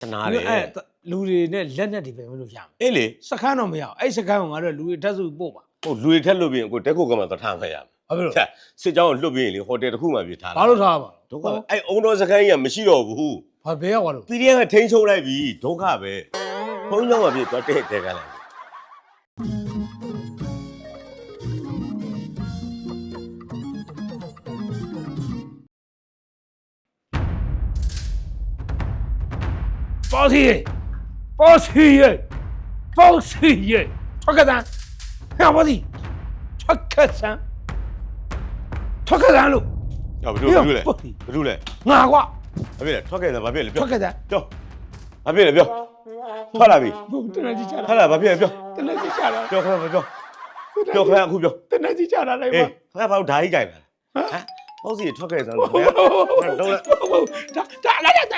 တနာတယ်အဲ့လူတွေနဲ့လက်နဲ့တွေပဲမလို့ရမယ်အေးလေစခန်းတော့မရအောင်အဲ့စခန်းကငါတို့လူတွေတက်စုပို့ပါဟိုလူတွေထက်လွတ်ပြီးရင်ကိုတက်ခုကမှသွားထားမှရမယ်ဘာဖြစ်လို့ချက်စစ်ကြောင်းကိုလွတ်ပြီးရင်လေဟိုတယ်တစ်ခုမှပြထားဘာလို့ထားပါဒုက္ခပဲအဲ့အုံတော်စခန်းကြီးကမရှိတော့ဘူးဘာဘဲရောက်သွားလို့ PDF ကထိန်းချုပ်လိုက်ပြီဒုက္ခပဲဘုန်းကြီးကပြတော့တဲ့တဲ့ကလည်း Posse! Posse! Posse! Chakadan! Ha Posse! Chakadan! Chakadan lo. Ya bulu bulu le. Bulu le. Nga kwa. Ba bi le, thokke da ba bi le. Chakadan. Pyo. Ba bi le pyo. Thwa la bi. Tin na ji cha la. Thwa la ba bi le pyo. Tin na ji cha la. Pyo khwa pyo. Pyo khwa khu pyo. Tin na ji cha la lai ba. Eh, khwa ba dai jai ba. Ha? ဟိုတနက်ကြီးချထွက်တာလာဘာဖြစ်လဲပြောတနက်ကြီးချတာပြောခဏပြောပြောခဏအခုပြောတနက်ကြီးချတာလိုက်အေးပါခဏဘာလို့ဓာကြီးကြိုက်လာဟမ်ပေါ့စီထွက်ခဲ့စမ်းလို့ဗျာတော့လဲဒါဒါလာလာအဲ့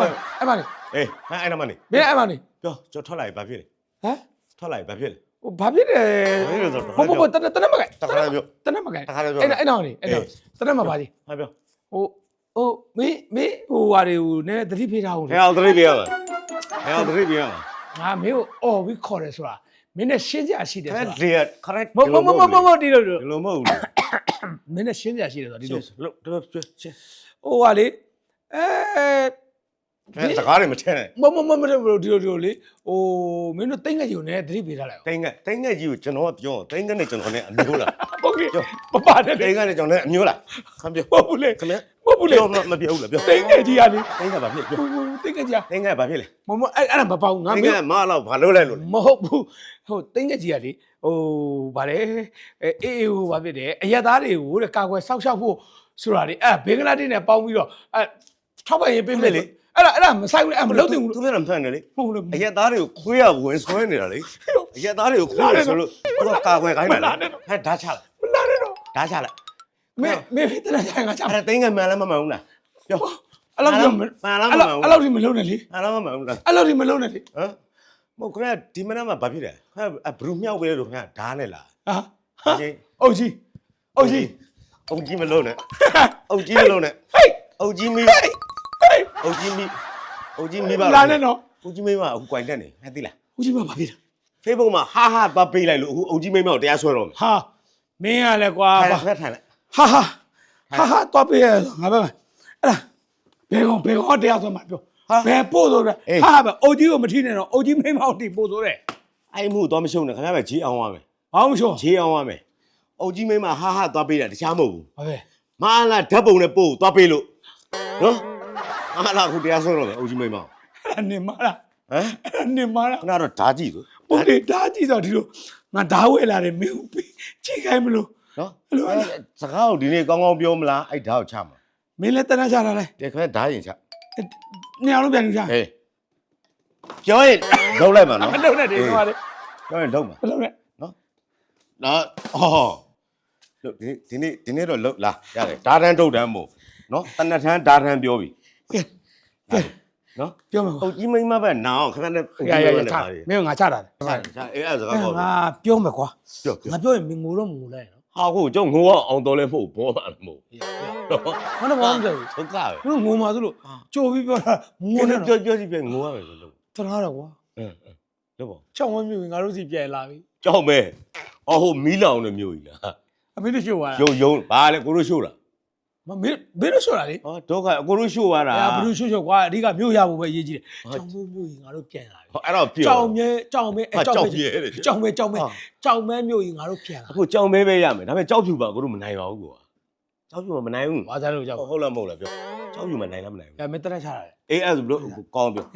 မအဲ့မနေအေးဟမ်အဲ့နာမနေဘယ်အဲ့မနေပြောကျော်ထွက်လာပြီဘာဖြစ်လဲဟမ်ထွက်လာပြီဘာဖြစ်လဲဟိုဘာဖြစ်လဲဘာဖြစ်လဲဆိုတော့ဘဘဘတနက်တနက်မကဲတခါလည်းပြောတနက်မကဲတခါလည်းပြောအဲ့အဲ့နောက်နေအဲ့နောက်တနက်မပါသေးဟာပြောဟိုဟိုမင်းမင်းဟိုဟာတွေကိုနည်းသတိဖေးထားအောင်ဟဲအောင်သတိပြရမှာဟဲအောင်သတိပြရမှာငါမင်းကိုအော်ပြီးခေါ်တယ်ဆိုတာ မင်းနဲ့ရှင်းစရာရှိတယ်ခဆိုရက်တာလေခရက်မမမမမမဒီလိုလိုဒီလိုမဟုတ်ဘူးမင်းနဲ့ရှင်းစရာရှိတယ်ဆိုတာဒီလိုလို့တော့ရှင်းဟိုဟာလေအဲအဲစကားတွေမထည့်နဲ့မမမမမဒီလိုဒီလိုလေဟိုမင်းတို့တိတ်ငယ်ကြီးကိုလည်းသတိပေးထားလိုက်တိုင်းကတိုင်းကကြီးကိုကျွန်တော်ကပြောတိုင်းကနဲ့ကျွန်တော်နဲ့အမျိုးလားဟုတ်ကဲ့ပပနဲ့တိုင်းကနဲ့ကျွန်တော်နဲ့အမျိုးလားခမ်းပြောဟုတ်ဘူးလေခင်ဗျ ဟုတ်ဘူးလေပြောမပြောဘူးလားပြောတိတ်ငယ်ကြီးကလေတိုင်းကဘာဖြစ်ပြောဟိုတိတ်ငယ်ကြီးကတိုင်းကဘာဖြစ်လဲမမအဲ့အဲ့ဒါမပေါ့ငါတိုင်းမကင်းမတော့ဘာလုပ်လိုက်လို့လဲမဟုတ်ဘူးဟိုတိတ်ငယ်ကြီးကလေဟိုဗါလေအေးအေးဟိုဗာဖြစ်တယ်အရက်သားတွေကိုတဲ့ကာကွယ်စောက်ရှောက်ဖို့ဆိုတာလေအဲ့ဘေးကလာတင်းနဲ့ပေါင်းပြီးတော့အဲထောက်ပံ့ရေးပေးမယ်လေအဲ့ဒါအဲ့ဒါမဆိုင်ဘူးလေအဲ့မလုပ်သင့်ဘူးသူပြောတာမဖန်နဲ့လေဟုတ်လို့အရက်သားတွေကိုခွေးရဝင်ဆွဲနေတာလေအရက်သားတွေကိုခွေးရဆိုလို့သူကကာကွယ်ခိုင်းတာလေဟဲ့ဓာတ်ချလိုက်မလာနဲ့တော့ဓာတ်ချလိုက် မင်းမင်းတနာဆိုင်ငါချအဲ့ဒါတိုင်းကမှန်လားမမှန်ဘူးလားပြောအဲ့လောက်တော့မှန်လားအဲ့မမှလောက်န်ဘူးအဲ့လောက်ဒီမလုံးနဲ့လေမှန်လားမမှန်ဘူးလားအဲ့လောက်ဒီမလုံးနဲ့လေဟမ်မဟုတ်ခရဒီမနက်မှာဘာဖြစ်လဲခရဘရူမြောက်ပေးလို့ခရဓာတ်နဲ့လားဟာဟာအုတ်ကြီးအုတ်ကြီးအုတ်ကြီးမလုံးနဲ့အုတ်ကြီးမလုံးနဲ့ဟေးအုတ်ကြီးမီးဟေးအုတ်ကြီးမီးအုတ်ကြီးမီးပါလာနဲ့နော်အုတ်ကြီးမီးမအခုကွိုင်တက်နေဟဲ့သိလားအုတ်ကြီးမပါပြီလား Facebook မှာဟာဟာသွားပေးလိုက်လို့အခုအုတ်ကြီးမီးမကိုတရားဆွဲတော့မယ်ဟာမင်းကလည်းကွာထိုင်ဟာလိုက်ခရထိုင်လိုက် ဟာဟာဟာတော့ပေးရငါပဲအဲ့ဒါဘယ်ကောင်ဘယ်ကောင်တရားဆိုမှပြောဘယ်ပို့ဆိုလဲဟာပဲအုတ်ကြီးကိုမထိနဲ့တော့အုတ်ကြီးမိမောက်တိပို့ဆိုတဲ့အဲ့မှုတော့မရှုံနဲ့ခင်ဗျားပဲဂျေးအောင်ရမယ်ဘာမှမရှောဂျေးအောင်ရမယ်အုတ်ကြီးမင်းမဟာဟာသွားပေးတာတခြားမဟုတ်ဘူးဘာပဲမအားလားဓာတ်ပုံနဲ့ပို့သွားပေးလို့နော်အားလားအခုတရားဆွဲတော့မယ်အုတ်ကြီးမင်းမဟမ်အဲ့ဒါနေမလားအဲ့ဒါနေမလားခဏတော့ဓာတ်ကြည့်ဆိုဟိုလေဒါကြည့်တော့ဒီလိုငါဓာဝဲလာတယ်မင်းကိုပြီးကြည့်ခိုင်းမလို့ နော်အဲ့လိုအဲ့လိုစကားကိုဒီနေ့ကောင်းကောင်းပြောမလားအဲ့ဓာတ်ကိုချမှာမင်းလည်းတန်းချတာလဲတဲ့ခင်ဗျားဓာတ်ရင်ချနေအောင်လို့ပြန်ယူချဟေးပြောရင်လုံးလိုက်မှာနော်မလုပ်နဲ့ဒီကွာလေပြောရင်လုံးမှာမလုပ်နဲ့နော်အော်လို့ဒီဒီနေ့ဒီနေ့တော့လုံးလာရတယ်ဓာတ်တန်းတုတ်တန်းမို့နော်တနတ်ထန်းဓာတ်တန်းပြောပြီကဲကဲနော်ပြောမှာအုတ်ကြီးမိန်းမပဲနာအောင်ခင်ဗျားနဲ့အုတ်ရကြီးရမိန်းမရနဲ့ချပါလေမင်းငါချတာလေချာချာအေးအဲ့ဒါစကားအဲ့ပေါ့ငါပြောမယ်ကွာပြောပြောငါပြောရင်မင်းငိုတော့မငိုလိုက်နော် ဟာကိုကျုံငိုအောင်အောင်တော်လဲမဟုတ်ဘောမှာလည်းမဟုတ်နော်ငါတော့ဘာမှမပြောဘူးဒုက္ခပဲသူတို့ငိုမှာသူတို့ကြိုပြီးပြောတာငိုငိုနေနေတော့ပြောပြောစီပြန်ငိုရမယ်လို့တနာတော့ကွာအင်းအင်းလို့ပေါ့ချောင်းဝမ်းမျိုးငါတို့စီပြန်လာပြီကြောက်မဲအော်ဟိုမီးလောင်တဲ့မျိုးကြီးလားအမေတို့ရှို့သွားတာယုံယုံဘာလဲကိုတို့ရှို့လား မမင်းမင်းတို့ရှို့တာလေဟောဒုက္ခအကိုတို့ရှို့သွားတာအဲ့ဘလူးရှို့ရှို့ကွာအဓိကမျိုးရဖို့ပဲအရေးကြီးတယ်ဟုတ်ချောင်းမျိုးမျိုးကြီးငါတို့ပြန်လာပြီဟောအဲ့တော့ပြောကြောင်မဲကြောင်မဲဟာကြောက်ပြဲတယ်ကြောင်မဲကြောင်မဲဟာကြောင်မဲမျိုးကြီးငါတို့ပြန်လာအခုကြောင်မဲပဲရမယ်ဒါပေမဲ့ကြောက်ဖြူပါကိုတို့မနိုင်ပါဘူးကွာကြောက်ဖြူမနိုင်ဘူးဘာသာလို့ကြောက်ဟုတ်လားမဟုတ်လားပြောကြောက်ဖြူမနိုင်လားမနိုင်ဘူးအဲ့မင်းတက်ချတာလေအေးအဲ့ဒါဆိုဘလို့ကောင်းပြောဟဲ့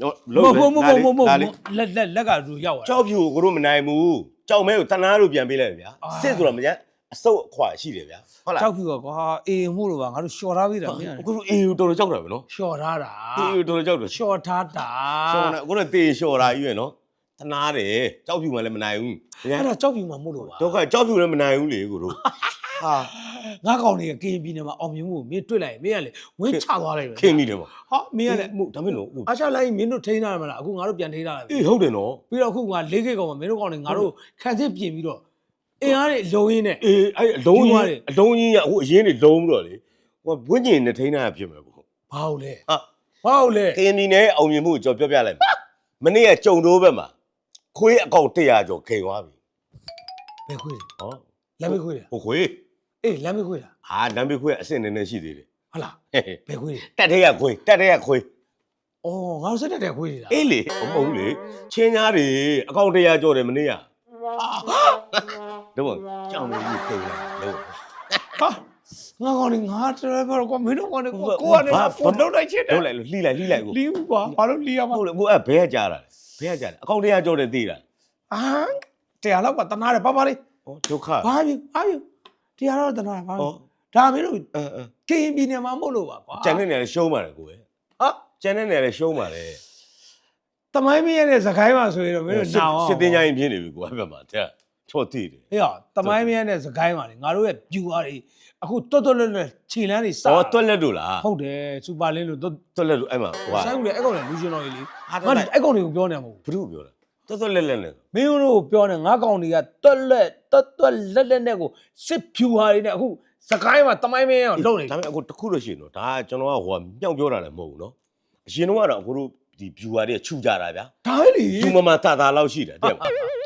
နော်မဟုတ်မဟုတ်မဟုတ်မဟုတ်မဟုတ်ဒါလေးလက်လက်လက်ကလူရောက်သွားကြောက်ဖြူကိုကိုတို့မနိုင်ဘူးကြောက်မဲကိုတနာလို့ပြန်ပေးလိုက်ဗျာအာစစ်ဆိုတော့မရ အစုပ်အခွာရှိတယ်ဗျာဟုတ်လားကြောက်ပြီကွာအေးမှုလို့ပါငါတို့ရှော့ထားပြီတာမင်းအခုတို့အေးတော်တော်ကြောက်တာပဲနော်ရှော့ထားတာအေးတော်တော်ကြောက်တယ်ရှော့ထားတာရှော်နေအခုတော့တေရှော်တာကြီးရယ်နော်တနာတယ်ကြောက်ဖြူမှလည်းမနိုင်ဘူးအဲ့ဒါကြောက်ပြီမှမို့လို့ပါဒုက္ခကြောက်ဖြူလည်းမနိုင်ဘူးလေကိုတို့ဟာငါကောင်တွေကကေပြည်နယ်မှာအောင်မြင်မှုကိုမင်းတွေ့လိုက်ရင်မင်းကလေဝင်းချသွားလိုက်ပဲခင်မိတယ်ပေါ့ဟာမင်းကလေမှုဒါမဲ့နော်အားချလိုက်မင်းတို့ထိန်းထားရမလားအခုငါတို့ပြန်ထိန်းထားလိုက်ပြီအေးဟုတ်တယ်နော်ပြီးတော့အခုငါ၄ခေတ်ကောင်မှာမင်းတို့ကောင်တွေငါတို့ခံစစ်ပြင်ပြီးတော့ အင်အားတွေလုံရင်းနဲ့ အေးအဲ့အလုံးဒီကြီးဝါးတွေအလုံးကြီးကဟိုအရင်နေလုံးပြီးတော့လေဟိုဝင်းကျင်နဲ့ထိန်းထားရဖြစ်မယ်ပေါ့ဘာလို့လဲဟာဟုတ်လေကရင်ပြည်နယ်အောင်မြင်မှုကိုကျွန်တော်ပြောပြလိုက်မယ်မနေ့ကကြုံတိုးဘက်မှာခွေးအကောင့်100ကျော်ခိန်သွားပြီဘယ်ခွေးလဲဟောလမ်းမေးခွေးလားဟိုခွေးအေးလမ်းမေးခွေးလားအာနံပါတ်ခွေးအဆင့်နည်းနည်းရှိသေးတယ်ဟုတ်လားဟဲ့ဟဲ့ဘယ်ခွေးလဲတက်တဲ့ရခွေးတက်တဲ့ရခွေးအော်ငါတို့စက်တက်တဲ့ခွေးတွေလားအေးလေမဟုတ်ဘူးလေချင်းညားတွေအကောင့်100ကျော်တယ်မနေ့က တော့ကြောင်လို့ခိန်လာလို့ဟာငါကောင်နေငါတော်တော်ကွာမင်းတို့ကောင်နေကိုကိုကနေကိုလုံးလိုက်ချစ်တယ်လုံးလိုက်လို့လှိလိုက်လှိလိုက်ကိုလီးဘူးကွာဘာလို့လီးရမှာဟုတ်လေကိုအဲ့ဘဲကကြားတာလေဘဲကကြားတယ်အကောင့်100ကျော်တယ်သိတာအာတရားလောက်ကတနာတယ်ပါပါလေးဟောဒုက္ခဘာပြဘာပြတရားတော့တနာဘာဟောဒါမင်းတို့အင်းအင်းကရင်ပြည်နယ်မှာမဟုတ်လို့ပါကွာကျန်တဲ့နေရာလည်းရှုံးပါတယ်ကိုယ်ဟာကျန်တဲ့နေရာလည်းရှုံးပါတယ်တမိုင်းမရဲ့နဲ့စကိုင်းမှာဆိုရင်တော့မင်းတို့နာအောင်စစ်တင်ကြရင်ပြင်းနေပြီကိုယ်အဲ့ဘက်မှာတဲ့ ချော့တိတယ်ဟေ့ရတမိုင်းမရဲ့နဲ့စကိုင်းမှာလေငါတို့ရဲ့ပြူအားတွေအခုတွတ်တွတ်လွတ်လွတ်ခြေလန်းတွေစ။အော်တွက်လက်တို့လားဟုတ်တယ်စူပါလင်းလို့တွတ်။တွက်လက်တို့အဲ့မှာဟိုကဆိုင်ဦးလေအဲ့ကောင်လေလူရှင်တော်ကြီးလေဟာငါအဲ့ကောင်တွေကိုပြောနေမှာမဟုတ်ဘုရုပြောတာ။တွက်တွက်လက်လက်နဲ့မင်းတို့ပြောနေငါကောင်တွေကတွတ်လက်တွတ်တွတ်လက်လက်နဲ့ကိုစစ်ဖြူဟာတွေနဲ့အခုစကိုင်းမှာတမိုင်းမရဲ့လုံနေဒါပေမဲ့အခုတစ်ခုလို့ရှိရင်တော့ဒါကကျွန်တော်ကဟိုကမြောက်ပြောတာလည်းမဟုတ်ဘူးနော်။အရင်တော့ကတော့အခုတို့ ဒီ viewer တွေခြူကြတာဗျာဒါပဲလေ။သူမမတာတာလောက်ရှိတယ်တဲ့။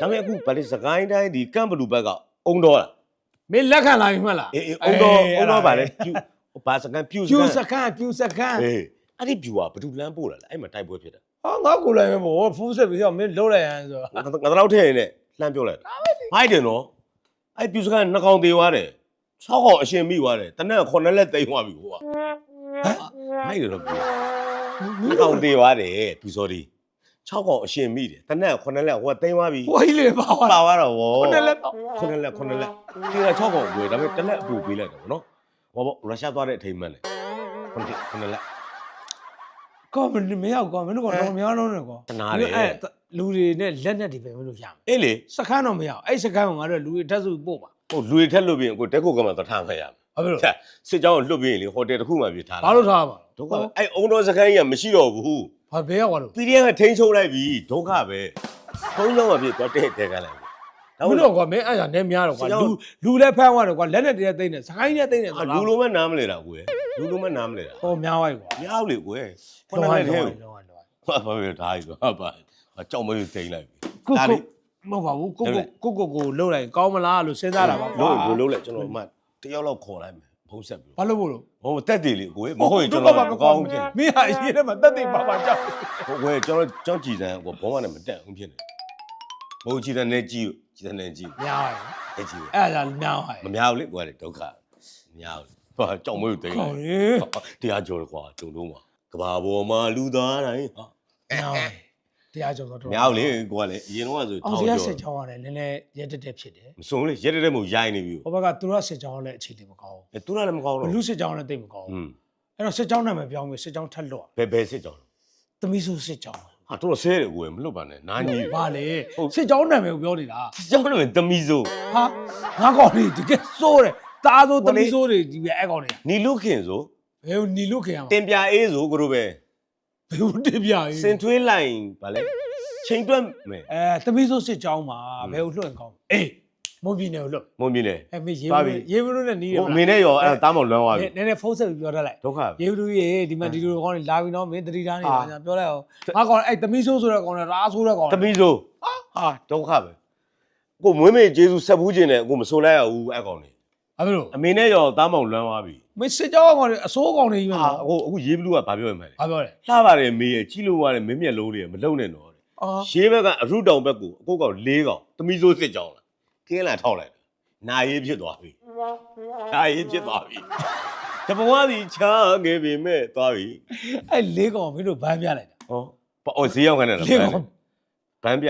ဒါပေမဲ့အခုဗလိစကိုင်းတိုင်းဒီကမ်ဘလူဘက်ကအုံတော်လားမင်းလက်ခံလာပြီမှလား။အေးအေးအုံတော်အုံတော်ဗာလဲပြူဘာစကန်ပြူစဖြူကန်စကန်းဖြူစကန်းအေးအဲ့ဒီ viewer ဘယ်သူလမ်းပို့လာလဲအဲ့မှာတိုက်ပွဲဖြစ်တာဟာငါကိုလည်းပဲဘောဖူးဆက်ပြီးတော့မင်းလုံးလိုက်ရန်ဆိုတော့ငါငါတော့ထဲနေလှမ်းပြောလိုက်တာမိုက်တယ်နော်အဲ့ပြူစကန်နှစ်ကောင်သေးသွားတယ်၆ကောင်အရှင်မိသွားတယ်တနက်9လက်တိမ်သွားပြီဟိုကမိုက်တယ်တော့ပြူ နှစ်ကောင်သေးသွားတယ်ပြူစောဒီ6ကောင်အရှင်မိတယ်တနက်9လက်ဟိုကတိမ်သွားပြီဝိုင်းလေပါဝါပါသွားတော့ဗောခုနလက်ပါ9လက်9လက်ဒီက6ကောင်ကိုဒါပေမဲ့တလက်အပူပေးလိုက်တယ်ဗောနော်ဟောဗောရုရှားသွားတဲ့အထိမ်းမှန်လေ9လက်ကောမင်းမရောက်ကောမင်းတို့ကတော့များလုံးနေကောတနာတယ်အဲ့လူတွေနဲ့လက်နဲ့တွေပဲမလို့ရမယ်အေးလေစကန်းတော့မရအောင်အဲ့စကန်းကငါတို့လူတွေတက်စုပို့ပါဟိုလူတွေထက်လို့ပြီးရင်ကိုတက်ကိုကမှသွားထားမှရမယ် ဘာဖြစ်လို့ဆက်စစ်ကြောင်းကိုလွတ်ပြီးရင်လေဟိုတယ်တစ်ခုမှပြထားဘာလို့ထားပါဒုက္ခပဲအဲ့အုံတော်စခန်းကြီးကမရှိတော့ဘူးဘာဘဲရောက်သွားလို့ PDF ကထိန်းချုပ်လိုက်ပြီဒုက္ခပဲထုံးလုံးကပြတော့တဲ့တဲကလိုက်ပြီမင်းတို့ကွာမင်းအဲ့ဒါနဲ့များတော့ကွာလူလူလည်းဖမ်းသွားတယ်ကွာလက်နဲ့တည်းသိနေစကိုင်းနဲ့သိနေအာလူလုံးမနားမလဲတာကိုယ်လူလုံးမနားမလဲတာဟောများသွားပြီကွာမရဘူးလေကိုယ်ခုနလောကကတည်းကလောကလောကဟာဘာပဲဒါကြီးဆိုဟာပါကြောက်မလို့တိန်လိုက်ပြီကိုဒါကိုလေးမဟုတ်ပါဘူးကိုကိုကိုကိုကိုလှုပ်လိုက်ကောင်းမလားလို့စဉ်းစားတာပါကွာလို့ကိုလုံးလိုက်ကျွန်တော်မှ တယောက်လောက်ခေါ်လိုက်မယ်ဖုံးဆက်ပြီးဘာလို့မို့လို့ဟိုတက်တယ်လေကိုယ်မဟုတ်ရင်ကျွန်တော်မကောင်းဘူးဖြစ်မင်းဟာအရေးထဲမှာတက်တဲ့ပါပါကြောက်ဟိုကိုယ်ကျွန်တော်ကြောက်ကြည်စံကိုဘောမနဲ့မတက်ဘူးဖြစ်နေဟိုကြည်စံနဲ့ကြည်ကြည်စံနဲ့ကြည်များပါအဲ့ကြည်အဲ့ဒါများပါမများဘူးလေကိုယ်ကဒုက္ခမများဘူးဟာကြောက်မလို့တိန်ဟောလိုက်လေတရားကျော်ကွာဂျုံတော့မှာကဘာပေါ်မှာလူသားတိုင်းဟာများပါ တရားကြောင့်တော့မြောက်လေကိုကလည်းအရင်တော့ဆိုအောင်ထောင်စရာကျော်စစ်ကြောင်းရတယ်နည်းနည်းရက်တက်တက်ဖြစ်တယ်မစုံလေရက်တက်တက်မို့ရိုင်းနေပြီဟိုဘက်ကသူတို့စစ်ကြောင်းလည်းအခြေအနေမကောင်းအဲသူကလည်းမကောင်းဘူးတော့ဘလူးစစ်ကြောင်းလည်းတိတ်မကောင်းอืဘူးมအဲ့တော့စစ်ကြောင်းနာမည်ပြောင်းပြီးစစ်ကြောင်းထက်လွတ်ဘယ်ဘယ်စစ်ကြောင်သမီးဆိုစစ်ကြောင်းဟာတော်တော်ဆဲတယ်ကိုယ်မလွတ်ပါနဲ့နားကြီး ဘာလေစစ်ကြောင်းနာမည်ကိုပြောနေတာစစ်ကြောင်လည်းတမီဆိုဟာငါကောင်လေးတကယ်စိုးတယ်တားဆိုသမီးဆိုတွေဒီပဲအဲ့ကောင်လေးနီလူခင်ဆိုဘယ်နီလို့ခင်ရမှာတင်ပြအေးဆိုကိုတို့ပဲ ဘယ်ဦးတင်ပြရေးစင်ထွေးလိုက်ဗာလေချိန်တွက်မယ်အဲသမီးဆိုစစ်ကြောင်းမှာဘယ်ဦးလွှင့်ကောင်းအေးမုံပြင်းနေကိုလွှတ်မုံမြင်လေအဲမေးရေးပါမပြီလို့ရေးမလို့နဲ့နီးတယ်ဟိုအမေနဲ့ရောအဲ့တားမောင်လွမ်းသွားပြီနည်းနည်းဖုန်းဆက်ပြီးပြောတတ်လိုက်ဒုက္ခပဲရေဘူးရေဒီမှာဒီလိုကောင်းနေလာပြီနော်မင်းတတိထားနေပါညာပြောလိုက်အောင်ငါကောင်အဲ့သမီးဆိုးဆိုတဲ့ကောင်နဲ့ရာဆိုးတဲ့ကောင်တမီဆိုဟာဒုက္ခပဲကိုမွေးမေဂျေစုဆက်ဘူးခြင်းနဲ့ကိုမဆိုလိုက်ရဘူးအဲ့ကောင်နေ အဲ့လိုအမေနဲ့ရောတားမောင်လွမ်းသွားပြီမစစ်ကြောင်းကောင်တွေအစိုးကောင်တွေကြီးမဟာလားအခုအခုရေးဘလူးကဘာပြောရမလဲဘာပြောလဲလှပါတယ်မေးရကြီးလို့ရတယ်မင်းမျက်လုံးတွေမလုံနဲ့တော့တဲ့အာရှေးဘက်ကအရုတောင်ဘက်ကိုအကုတ်ကောင်၄ကောင်သမီးစိုးစစ်ကြောင်းလာကင်းလာထောက်လိုက်တာနာရေးဖြစ်သွားပြီနာရေးဖြစ်သွားပြီတဘဝစီချားခဲ့ပြီမဲ့သွားပြီအဲ့လေးကောင်မင်းတို့ဘန်းပြလိုက်တာဟောဘာအော်ဈေးရောက်ခနဲ့လားလေးကောင်ဗန်းပြ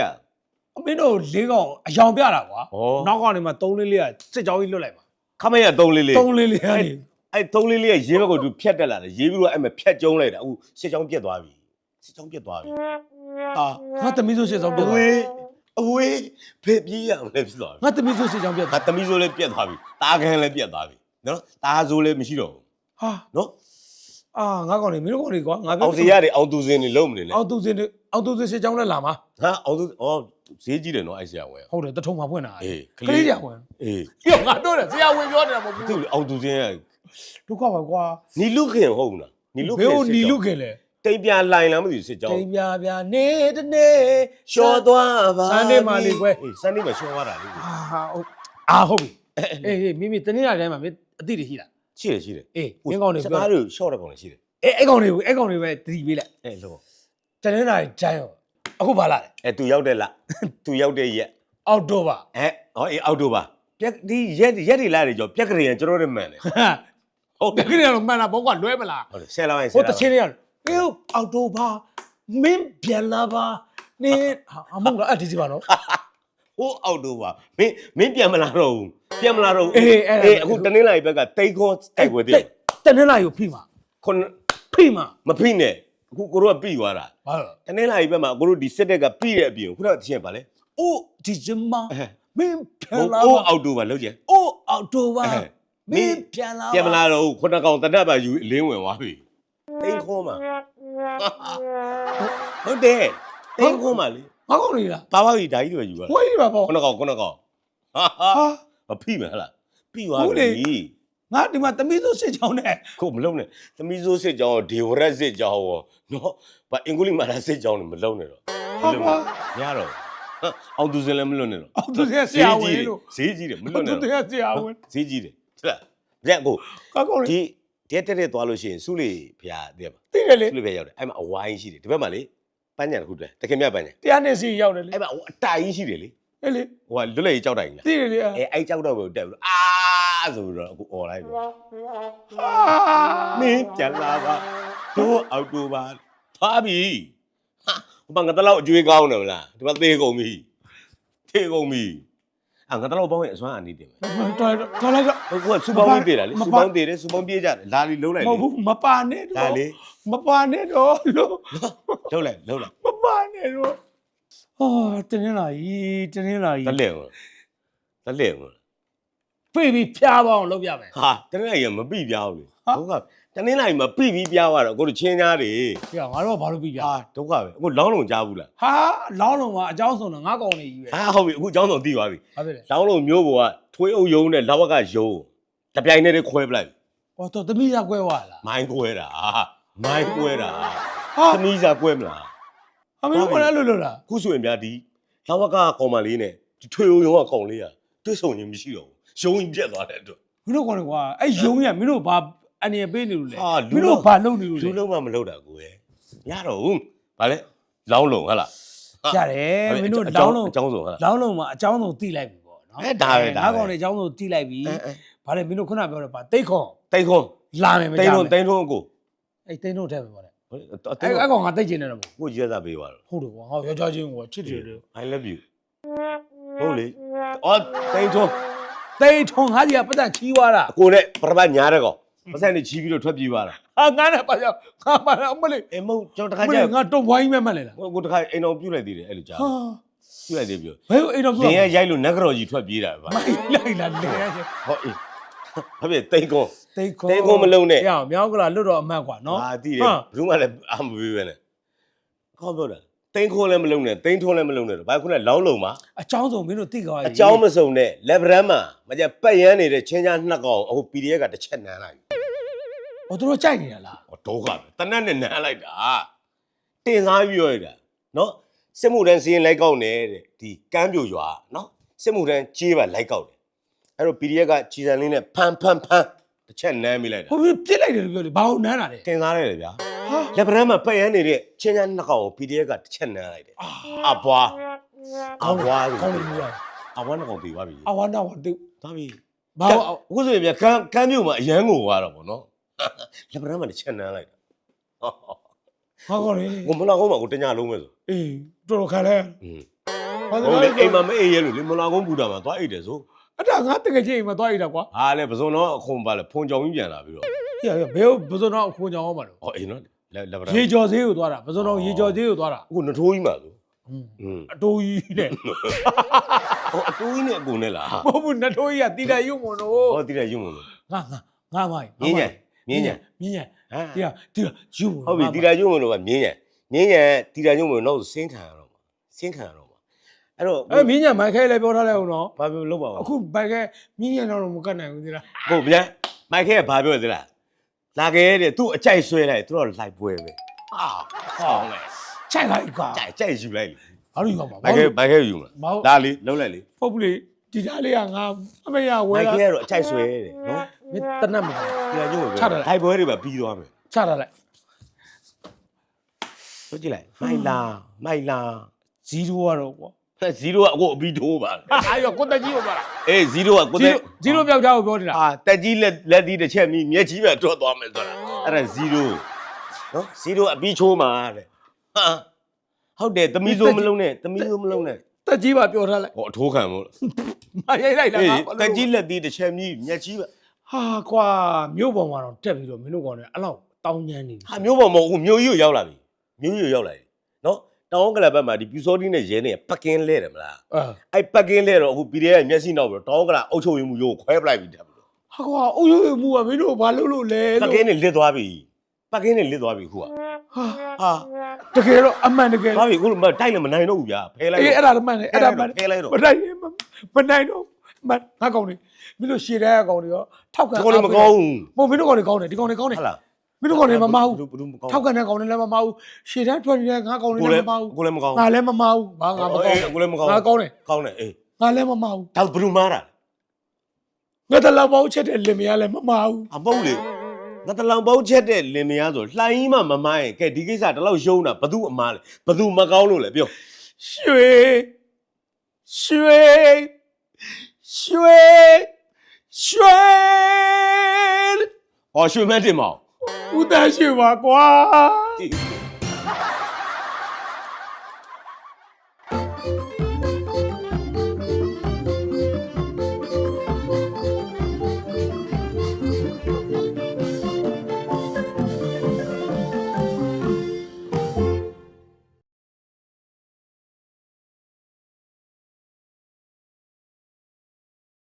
မင်းတို့လေးကောင်အယောင်ပြတာကွာဟောနောက်ကောင်တွေမှာ3လေးလေးကစစ်ကြောင်းကြီးလွတ်လိုက်ပါ ခမရ3လေးလေး3လေးလေးကနေအဲ့3လေးလေးကရေးဘက်ကိုသူဖြတ်တက်လာတယ်ရေးပြီးတော့အဲ့မှာဖြတ်ကျုံးလိုက်တာအခုစစ်ကြောင်းပြက်သွားပြီစစ်ကြောင်းပြက်သွားပြီအာငါသမီးဆိုစစ်ကြောင်းပြအတ်ဝေးအဝေးဖေးပြေးရမလဲဖြစ်သွားပြီငါသမီးဆိုစစ်ကြောင်းပြတ်ငါသမီးစိုးလည်းပြက်သွားပြီတားခန်းလည်းပြက်သွားပြီနော်တားစိုးလည်းမရှိတော့ဘူးဟာနော်အာငါကောင်တွေမင်းတို့ကောင်တွေကွာငါအောင်စီရတယ်အောင်သူစင်းနေလုံးမနေနဲ့အောက်သူစင်အောက်သူစင်စစ်ကြောင်းလည်းလာမှာဟာအောင်သူအော် ဈေးကြီးတယ်နော်အဲ့ဆရာဝန် ဟုတ်တယ်တထုံမှာဖွင့်တာအေးကလေးကြောင်ဝင်အေးပြောငါတို့တယ်ဆရာဝင်ပြောနေတာမဟုတ်သူဘူးအောင်သူစင်းရဒုက္ခပါကွာနီလူခင်ဟုတ်ဘူးလားနီလူဘခင်ယ်ကိုနီလူခင်လဲတိတ်ပြလိုင်လားမသိဘူးစစ်ကြောင်းတိမ်ပြပြနေတနေ့ရှော့သွားပါစမ်းနေမှာလေကွယ်အေးစမ်းနေမှာရှော့သွားတာလေအာဟုတ်အာဟုတ်ပြီအေးအေးမိမိတနေ့တိုင်းမှာမင်းအတိတွေရှိတာရှိတယ်ရှိတယ်အေးမင်းကောင်းနေစပြောကားတွေရှော့တဲ့ကောင်တွေရှိတယ်အေးအဲ့ကောင်တွေကိုအဲ့ကောင်တွေပဲတတိပေးလိုက်အဲလောတနေ့တိုင်းကျန်းရော အခုပါလာတယ်အဲသူရောက်တဲ့လားသူရောက်တဲ့ရက်အောက်တိုဘာအဲဟောအေးအောက်တိုဘာပြက်ဒီရက်ရက်တွေလာတယ်ကြောပြက်ကလေးကကျွန်တော်တို့မှန်တယ်ဟာဟုတ်တကယ်တော့မှန်တာဘောကလွဲမလားဟုတ်တယ်ဆယ်လောက်ရင်ဆဟိုယ်တလောက်ချင်းလေးရအေးအောက်တိုဘာမင်းပြန်လာပါနေဟာအမုန်းလားအဲ့ဒီစီပါနော်ဟိုအောက်တိုဘာမင်းမင်းပြန်မလာတော့ဘူးပြန်မလာတော့ဘူးအေးအဲ့ဒါအေးအခုတနင်္လာရီဘက်ကတိတ်ခေါ်တိုက်ွယ်တည်တနေ့လာယူဖိမှာခုနဖိမှာမဖိနဲ့ အခုကိုတို့ကပြီးသွားတာဘာလို့တနင်္လာရီဘက်မှာကိုတို့ဒီစစ်တက်ကပြီးတဲ့အပြင်ခုနကတချင်းပါလေအိုးဒီဇင်ဘာအဲမင်းပြန်ဟိုလာအိုးပါအောက်တိုဘာလောက်ကျန်အိုးအောက်တိုဘာအဲမင်းပြန်လာပြန်မလာတော့ဘူးခုနကောင်တနတ်ပါယူအလင်းဝင်သွားပြီတိတ်ခေါ်မှာဟုတ်တယ်တိတ်ခေါ်မှာလေငါကောင်းနေလားပါပါပြီဒါကြီးတွေပဲယူရတာဝေးဒီပါပေါ့ခုနကောင်ခုနကောင်ဟာဟာဟာမဖိမယ်ဟလားပြီးသွားဟုတ်လေပြီ ငါဒီမှာတမီးစုစစ်ချောင်းနဲ့ခုမလုံးနဲ့သမီးစိုးစစ်ကြောင်းဒေဝရက်စစ်ကြောင်းရောနော်ဘာအင်္ဂလိပ်မာလာစစ်ကြောင်းလည်းမလုံးနဲ့တော့ဟာပါမရတော့ဟမ်အောင်သူစင်လည်းမလွတ်နဲ့တော့အောက်သူရဲ့ဆရာဝန်လို့ဈေးကြီးတယ်မလွအောတ်က်နဲ့သူတော့ရဲ့ဆရာဝန်ဈေးကြီးတယ်ဟုတ်လားရက်ကိုကောင်းကောင်းလေးဒီတက်တက်တက်သွားလို့ရှိရင်စုလေးဖျားတဲ့ပါသိတယ်လေစုလေးဖျားရောက်တယ်အဲ့မှာအဝိုင်းရှိတယ်ဒီဘက်မှာလေပန်းညာတစ်ခုတည်းတခင်မြပန်းညာတရားနဲ့စီရောက်တယ်လေအဲ့မှာအတိုင်ကြီးရှိတယ်လေအဲ့လေဟိုကလွတ်လပ်ရေးကြောက်တိုင်လားသိတယ်လေအဲအဲ့ကြောက်တော့ပဲတက်ပြီးတော့အာ ဆိုပြီးတော့အခုអော်လိုက်တယ်ဟာမင်းပြန်လာပါတို့အောက်တိုဘာသွားပြီဟာဘာငါတလောက်အကျွေးကောင်းတယ်မလားဒီမှာသေးကုန်ပြီသေးကုန်ပြီအာငါတလောက်ပေါင်းရင်အစွမ်းအနီးတင်မယ်တော်တော်လိုက်တော့ဟိုကစူပေါင်းလေးတည်တာလေမစူပါပေါင်းတည်တယ်စူပေါင်းပြေးကြတယ်လာလီလုံးလိုက်မလေဟုတ်ဘူးမပါနဲ့လာတော့လေမပါနဲ့တော့လို့လုံးလိုက်လုံးလိုက်မပါနဲ့တော့ဟာတင်းနေလာကြီးတင်းနေလာကြီးတလဲဝင်တလဲဝင် ပြေးပြီးဖျားပါအောင်လုပ်ပြမယ်ဟာတနေ့ကမပြပြအောင်လေဟာဒုက္ခတနေ့လိုက်မပြပြီးပြသွားတော့ကိုတို့ချင်းသားတွေပြငါတို့ကဘာလို့ပြီးပြဟာဒုက္ခပဲအခုလောင်းလုံးကြားဘူးလားဟာလောင်းလုံးမှာအကြောင်းဆုံးတော့ငါကောင်နေကြီးပဲဟာဟုတ်ပြီအခုအကြောင်းဆောင်သိသွားပြီဘာဖြစ်လဲလောင်းလုံးမျိုးပေါ်ကထွေးအုပ်ယုံနဲ့လောက်ဝက်ကယုံတပြိုင်တည်းခွဲပလိုက်ဟောတော့သမီးစားကွဲသွားလားမိုင်းကွဲတာမိုင်းကွဲတာဟာသမီးစားကွဲမလားအမေကလည်းလို့လို့လားခုဆိုရင်ဗျာဒီလောက်ဝက်ကကောင်မလေးနဲ့ဒီထွေးအုပ်ယုံကကောင်လေးอ่ะတွေ့ဆုံရင်မရှိတော့ဘူးယုံ ရင်ပြက်သွားတဲ့အတွက် မင်းတို့ကောင်ကွာအဲ့ယုံရမင်းတို့ဘာအနေပေးနေလို့လဲဟာလူမင်းတို့ဘာလုပ်နေလို့လူလဲလုံးမမလုပ်တာကိုယ်ရတော့ဘူးဗာလဲလောင်းလုံးဟဟလား ရတယ်မင်းတို့အလောကြောင်းလုံးအကြောင်းဆုံးဟဟလားလောင်းလုံးမှာအကြောင်းဆုံးတိလိုက်ပြီပေါ့နော်အဲဒါပဲဒါပဲ ငါကောင်နေအကြောင်းဆုံးတိလိုက်ပြီဘာလဲမင်းတို့ခုနပြောတယ်ပါတိတ်ခွန်တိတ်ခွန်လာမယ်မတိတ်ကြခွန်ဘူးတိတ်ခွန်ကိုအဲ့တိတ်တို့ထဲပဲပေါ့လေဟုတ်တယ်အဲ့အဲ့ကောင်ငါတိတ်ကျင်နေတော့ကိုကြီးရတာပေးပါတော့ ဟုတ်တယ်ကွာငါယောက်ျားချင်းကွာချစ်တယ်လေ I love you ဟုတ်လေအော်တိတ်ခွန် တိတ်ထုံငါကြီးကပတ်သက်ချီးသွားတာအကိုနဲ့ပရပတ်ညားတဲ့ကောင်ပတ်စံနေချီးပြီးတော့ထွက်ပြေးသွားတာဟာငါနဲ့ပါကြောငါပါအမလေးအေးမဟုတ်ကျွန်တော်တခါအမကျလေးငါတုံဝိုင်းမဲ့မှတ်လေလားဟိုကိုတခါအိမ်တော်ပြုတ်လိုက်သေးတယ်အဲ့လိုကြားဟာပြုတ်လိုက်သေးပြီဘယ်လိုအိမ်တော်လပြောင်းရရိုက်လို့နဂရော်ကြီးထွက်ပြေးတာဗျာမိုင်းလိုက်လာလေဟောအေးဟုတ်ပြီတိတ်ခွန်တိတ်ခွန်တိတ်ခွန်မလုံးနဲ့ရအောင်မြောင်းကလာလွတ်တော့အမှတ်ကွာနော်ဟာတည်တယ်ဘယ်သူမှလည်းအာမပေးပဲနဲ့ခေါင်းပြောတာ တိန်ခွန်လည်းမလုံးနဲ့တိန်ထွန်းလည်းမလုံးနဲ့တော့ဘာခုနလောင်းလုံးမှာအချောင်းစုံမင်းတို့သိကြပါအကြောင်းမစုံနဲ့လက်ဗရမ်းမှာမကြပတ်ရမ်းနေတဲ့ချင်းချာနှစ်ကောင်အခု PDF ကတစ်ချက်နမ်းလိုက်ဟိုသူတို့ကြိုက်နေတာလားဟောဒုက္ခပဲတနက်နဲ့နမ်းလိုက်တာတင်စားပြီးရောရတာနော်စစ်မှုတန်းစီရင်လိုက်ကောက်နေတဲ့ဒီကမ်းပြိုရွာနော်စစ်မှုတန်းကြေးပါလိုက်ကောက်တယ်အဲ့တော့ PDF ကခြေစံလေးနဲ့ဖန်ဖန်ဖန်တစ်ချက်နမ်းမိလိုက်တာဟိုပြစ်လိုက်တယ်လို့ပြောလေဘာလို့နမ်းတာလဲတင်စားရတယ်ဗျာဟာ လက်ဗရမ်းမှာပတ်ရမ်းနေတဲ့ချင်းချာနှစ်ကောင်ကို PDF ကတစ်ချက်နမ်းလိုက်တယ်အဘွားအဘွားကောင်းတယ်လို့လားအဘွားနှစ်ကောင်ပြေးသွားပြီအဝါနာဝတူသွားပြီဘာလို့အခုဆိုရင်ဗျကမ်းကမ်းမြို့မှာအရန်ကိုသွားတော့ဗောနော်လက်ဗရမ်းမှာတစ်ချက်နမ်းလိုက်တာဟာကောလေကိုမလာကုန်းမှာကိုတညလုံးပဲဆိုအေးတော်တော်ခံလဲอืมဘာဟုတ်လေလို့အိမ်မှာမအေးရလို့လေမလာကုန်းဘူတာမှာသွားအိတ်တယ်ဆိုအဲ့ဒါငါတကယ်ချင်းအိမ်မှာသွားရတာကွာဟာလေပစုံတော့အခုံပါလေဖုန်ကြောင်ကြီးပြန်လာပြီးတော့ဟေ့ဘယ်ဘယ်စုံတော့ခွန်ကြောင်အောင်ပါလို့ဟောအိမ်နော် လက်လက်ဗရမ်းရေကျော်ဈေးကိုသွားတာဘယ်စုံတော့ရေကျော်ဈေးကိုသွားတာအခုနထိုးကြီးမှာဆိုอืมအတိုးကြီးတဲ့ဟောအတူကြီးနဲ့အကုန်နဲ့လားမဟုတ်ဘူးနထိုးကြီးကတီတာရုံမလို့ဟောတိတယ်ရုံမလို့ငါငါငါမိုင်းမြင်းညံမြင်းညံမြင်းညံဟာတီတာတီတာယူမဟုတ်ပြီတိတယ်ရုံမလို့ကမြင်းညံမြင်းညံတိတယ်ရုံမလို့နောက်စင်းခံရတော့မှာစင်းခံရတော့မှာအဲ့တော့အဲ့မြင်းညံမိုက်ခဲလည်းပြောထားလိုက်အောင်နော်ဘာပြောလို့ပါပါအခုဘိုက်ခဲမြင်းညံတော့မကတ်နိုင်ဘူးသီလားဟုတ်ဗျာမိုက်ခဲကဘာပြောသလဲ လာခဲ့တဲ့သူ့အကြိုက်ဆွဲလိုက်သူတော့လိုက်ပွဲပဲဟာဟောင်းလေချိုက်လိုက်ကွာကြိုက်ကြိုက်ယူလိုက်လေဘာလို့ရောမှာဘိုက်ခဲဘိုက်ခဲယူမမောင်လားဒါလေးလုံးလိုက်လေပုတ်ပလေဒီသားလေးကငါအမေရဝဲဘိုက်လာခဲကတော့အကြိုက်ဆွဲတယ်နော်မင်းတနတ်မလားပြန်ညို့ပဲချတယ်လားဟိုက်ပွဲတွေပဲပြီးသွားမယ်ချတာလိုက်တို့ကြည့်လိုက်မိုက်လာမိုက်လာဇီရိုကတော့ကွာ 0ကအခုအပြီးထိုးပါလေဟာရောကိုတက်ကြီးကိုပြောတာအေး0ကကိုဇီတဲ့ရိုဇီရိုပြောက်ချောက်ကိုပြောနေတာအာတက်ကြီးလက်လက်ဒီတစ်ချက်မြည်မျက်ကြီးပဲတွတ်သွားမယ်ဆိုတာအဲ့ဒါ0နော်0အပြီးချိုးမှာတဲ့ဟာဟုတ်တယ်သမီးစိုးမလုံးနဲ့သမီးစိုးမလုံးနဲ့တက်ကြီးပါပြောထားလိုက်ဟောအထိုးခံမို့မရိုက်လိုက်လားအေးငါဘာလို့တက်ကြီးလက်ဒီတစ်ချက်မြည်မျက်ကြီးပဲဟာကွာမြို့ပေါ်မှာတော့တက်ပြီးတော့မင်းတို့ကောင်တွေအဲ့လောက်တောင်းညမ်းနေပြီဟာမျိုးပေါ်မဟုတ်ဘူးမျိုးကြီးကိုရောက်လာပြီမျိုးကြီးကိုရောက်လာပြီနော် တောင်းကလပ်ဘက်မှာဒီပြူစောတီးနဲ့ရဲနဲ့ပတ်ကင်းလဲတယ်မလားအဲအဲ့ပတ်ကင်းလဲတော့အခု PDF ရဲ့မျက်စိနောက်ပြီးတော့တောင်းကလပ်အုပ်ချုပ်ရေးမှုရိုးကိုခွဲပလိုက်ပြီတက်ပြီဟာကွာအုပ်ရုပ်ရမှုကမင်းတို့ဘာလုပ်လို့လဲပတ်လို့ကင်းနဲ့လစ်သွားပြီပတ်ကင်းနဲ့လစ်သွားပြီအခုကဟာဟာတကယ်တော့အမှန်တကယ်သွားပြီအခုမတိုက်လည်းမနိုင်တော့ဘူးဗျာဖဲလိုက်အေးအဲ့ဒါမှန်တယ်အဲ့ဒါမှန်တယ်ဖဲလိုက်တော့မနိုင်ရင်မနိုင်တော့မငါကောင်နေမင်းတို့ရှည်တဲ့ကောင်တွေရောထောက်ကန်ဒီကောင်လည်းမကောင်းဘူးမဟုတ်မင်းတို့ကောင်တွေကောင်းတယ်ဒီကောင်တွေကောင်းတယ်ဟုတ်လား မင်းတို့ကောင်တွေမမဟုတ်ဘူးဘူးမကောင်းထောက်ကန်တဲ့ကောင်တွေလည်းမမဟုတ်ရှည်တဲ့ထွက်နေတဲ့ငါကောင်တွေကိုလလည်းည်းမမဟုတ်ကိုလည်းမကောင်းငါလည်းမမဟုတ်ငါငါမကောင်းအေးကိုလည်းမကောင်းငါကောင်းတယ်ကောင်းတယ်အေးငါလည်းမမဟုတ်ဒါဘလူးမားတာငါတလောက်ပေါင်းချက်တဲ့လင်မယားလည်းမမဟုတ်အမဟုတ်လေငါတလောင်ပေါင်းချက်တဲ့လင်မယားဆိုလှိုင်းကြီးမှမမိုင်းကဲဒီကိစ္စတလောက်ရှုံးတာဘသူအမားလဲဘသူမကောင်းလို့လဲပြောရွှေရွှေရွှေရွှေဟောရွှေမန်းတင်မအောင် ဦးသားရွှေပါကွာဒီ